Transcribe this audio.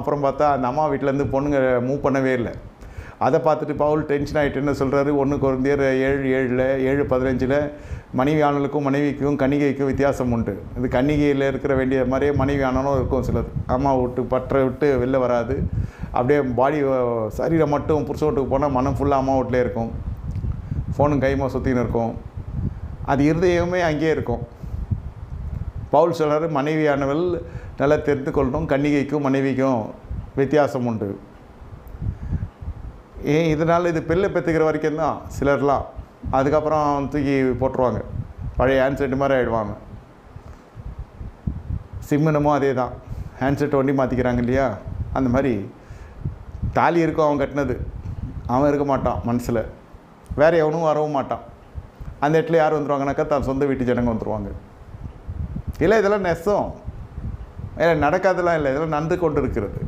அப்புறம் பார்த்தா அந்த அம்மா வீட்டிலேருந்து பொண்ணுங்க மூவ் பண்ணவே இல்லை. அதை பார்த்துட்டு பவுல் டென்ஷன் ஆகிட்டுன்னு சொல்கிறாரு ஒன்று குறைந்தியர் ஏழு ஏழில் ஏழு பதினஞ்சில் மனைவி ஆணலுக்கும் மனைவிக்கும் கன்னிகைக்கும் வித்தியாசம் உண்டு. இது கன்னிகையில் இருக்கிற வேண்டிய மாதிரியே மனைவி இருக்கும் சிலது அம்மா விட்டு பற்ற விட்டு வெளில வராது. அப்படியே பாடி சரீரம் மட்டும் புருஷ வீட்டுக்கு போனால் மனம் ஃபுல்லாக அம்மா வீட்டிலே இருக்கும். ஃபோனும் கைமா சுற்றின்னு இருக்கும். அது இருதயமே அங்கேயே இருக்கும். பவுல் சொல்கிறாரு மனைவியானவள் நல்லா தெரிந்து கொள்ளணும் கன்னிகைக்கும் மனைவிக்கும் வித்தியாசம் உண்டு. ஏன் இதனால் இது பெல்லை பெற்றுக்கிற வரைக்கும் தான் சிலர்லாம் அதுக்கப்புறம் தூக்கி போட்டுருவாங்க. பழைய ஹேண்ட்செட் மாதிரி ஆகிடுவாங்க சிம்மினமும் அதே தான். ஹேண்ட்செட் வண்டி மாற்றிக்கிறாங்க இல்லையா? அந்த மாதிரி தாலி இருக்கும் அவன் கட்டினது. அவன் இருக்க மாட்டான் மனசில். வேறு எவனும் வரவும் மாட்டான். அந்த இடத்துல யார் வந்துருவாங்கனாக்கா தான் சொந்த வீட்டு ஜனங்க வந்துருவாங்க. இல்லை இதெல்லாம் நெசம். இல்லை நடக்காதெல்லாம் இல்லை இதெல்லாம் நடந்து கொண்டு இருக்கிறது